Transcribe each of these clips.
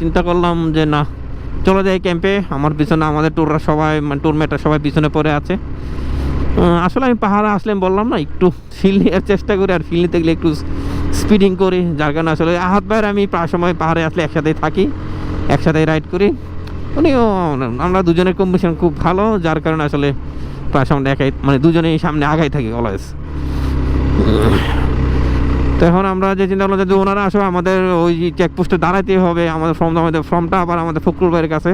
চিন্তা করলাম যে না, চলে যাই ক্যাম্পে আমার পিছনে, আমাদের ট্যুররা সবাই মানে ট্যুরমেটরা সবাই পিছনে পড়ে আছে। আসলে আমি পাহাড়ে আসলে বললাম না, একটু ফিল নেওয়ার চেষ্টা করি আর ফিল নিতে গেলে একটু স্পিডিং করি। যার কারণে আসলে হাত পায়ের আমি প্রায় সময় পাহাড়ে আসলে একসাথেই থাকি, একসাথেই রাইড করি। উনিও, আমরা দুজনের কম্বিনেশন খুব ভালো, যার কারণে আসলে প্রায় সময় একাই মানে দুজনেই সামনে আগাই থাকি অলওয়েজ তো এখন আমরা যে চিন্তা করলাম যদি ওনারা আসো, আমাদের ওই চেকপোস্টে দাঁড়াতে হবে, আমাদের ফর্ম আমাদের ফর্মটা আবার আমাদের ফকরুল ভাইয়ের কাছে।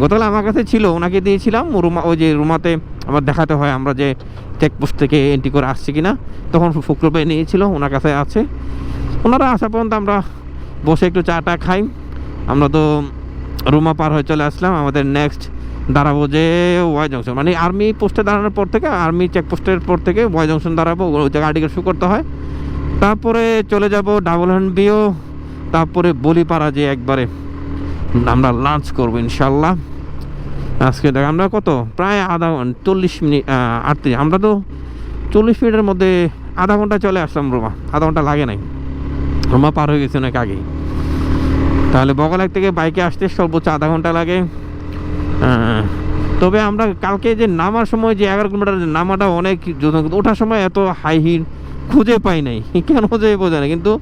গতকাল আমার কাছে ছিল, ওনাকে দিয়েছিলাম, রুমা ওই যে রুমাতে আবার দেখাতে হয় আমরা যে চেকপোস্ট থেকে এন্ট্রি করে আসছি কিনা। তখন ফকরুল ভাই নিয়েছিল, ওনার কাছে আছে। ওনারা আসা পর্যন্ত আমরা বসে একটু চা টা খাই। আমরা তো রুমা পার হয়ে চলে আসলাম, আমাদের নেক্সট দাঁড়াবো যে ওয়াই জংশন মানে আর্মি পোস্টে দাঁড়ানোর পর থেকে আর্মি চেকপোস্টের পর থেকে ওয়াই জংশন দাঁড়াবো, ওই জায়গায় টিকিট শু করতে হয়। তারপরে চলে যাব ডাবল হ্যান্ড বিও তারপরে বলিপাড়া যে একবারে আমরা লাঞ্চ করব ইনশাল্লাহ আজকে দেখ, আমরা কত? প্রায় আধা ঘণ্টা চল্লিশ মিনিট আটত্রিশ, আমরা তো চল্লিশ মিনিটের মধ্যে আধা ঘণ্টা চলে আসলাম রোমা, আধা ঘণ্টা লাগে নাই। রোমা পার হয়ে গেছে অনেক আগেই। তাহলে বগলাক থেকে বাইকে আসতে সর্বোচ্চ আধা ঘণ্টা লাগে। তবে আমরা কালকে যে নামার সময় যে এগারো কিলোমিটার নামাটা অনেক ওঠার সময় এত হাই হিট খুঁজে পাই নাই। কেন যে বোঝা না কিন্তু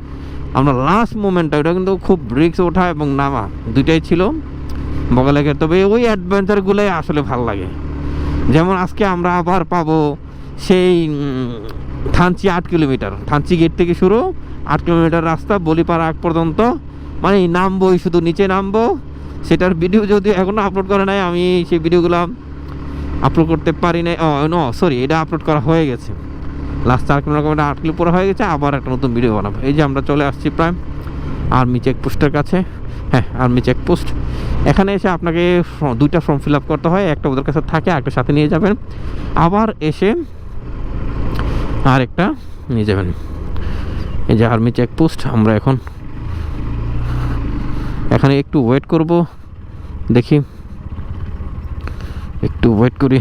আমরা লাস্ট মোমেন্টটা ওটা কিন্তু খুব রিক্স ওঠা এবং নামা, দুইটাই ছিল। বগলাকে তবে ওই অ্যাডভেঞ্চারগুলোই আসলে ভালো লাগে। যেমন আজকে আমরা আবার পাবো সেই থানচি আট কিলোমিটার। থানচি গেট থেকে শুরু, আট কিলোমিটার রাস্তা, বলিপাড়া আগ পর্যন্ত। মানে নামবোই শুধু, নিচে নামবো। সেটার ভিডিও যদি এখনও আপলোড করে নাই, আমি সেই ভিডিওগুলো আপলোড করতে পারি নাই। ও, নো সরি এটা আপলোড করা হয়ে গেছে। লাস্ট চার কিলোমিটার আট কিলো পুরো হয়ে গেছে, আবার একটা নতুন ভিডিও বানাবো। এই যে আমরা চলে আসছি প্রায় আর্মি চেকপোস্টের কাছে। হ্যাঁ আর্মি চেকপোস্ট এখানে এসে আপনাকে দুইটা ফর্ম ফিল আপ করতে হয়, একটা ওদের কাছে থাকে একটা সাথে নিয়ে যাবেন। আবার এসে আর একটা নিয়ে যাবেন। এই যে আর্মি চেকপোস্ট আমরা এখন এখানে একটু ওয়েট করব, দেখি। একটু ওয়েট করি।